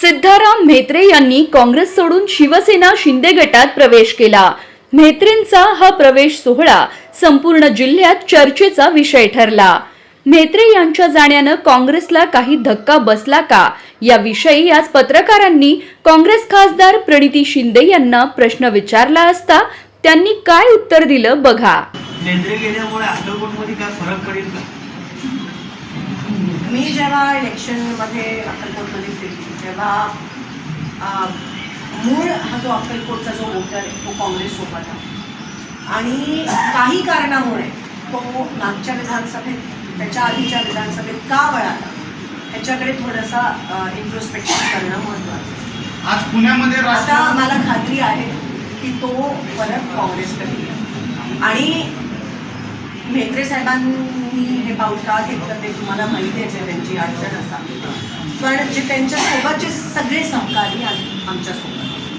सिद्धाराम म्हेत्रे यांनी काँग्रेस सोडून शिवसेना शिंदे गटात प्रवेश केला. म्हेत्रेंचा हा प्रवेश सोहळा संपूर्ण जिल्ह्यात चर्चेचा विषय ठरला. म्हेत्रे यांच्या जाण्यानं काँग्रेसला काही धक्का बसला का? याविषयी आज पत्रकारांनी काँग्रेस खासदार प्रणिती शिंदे यांना प्रश्न विचारला असता त्यांनी काय उत्तर दिलं बघा. नेंद्रे गेल्यामुळे अक्कलकोटमध्ये काय फरक पडेल का? मी जेव्हा इलेक्शनमध्ये अक्कलकोटमध्ये फिरली तेव्हा मूळ हा जो अक्कलकोटचा जो वोटर आहे तो काँग्रेससोबत आहे. आणि काही कारणामुळे तो मागच्या विधानसभेत त्याच्या आधीच्या विधानसभेत का वळाला? ह्याच्याकडे थोडासा इंट्रोस्पेक्शन करणं महत्त्वाचं आहे. आज पुण्यामध्ये आता मला खात्री आहे की तो परत काँग्रेसकडे आणि म्हेत्रे साहेबांनी हे पाऊल का घेतलं ते तुम्हाला माहितीच आहे त्यांची अडचण असा पण जे त्यांच्यासोबतचे सगळे सहकारी आम्ही आमच्यासोबत.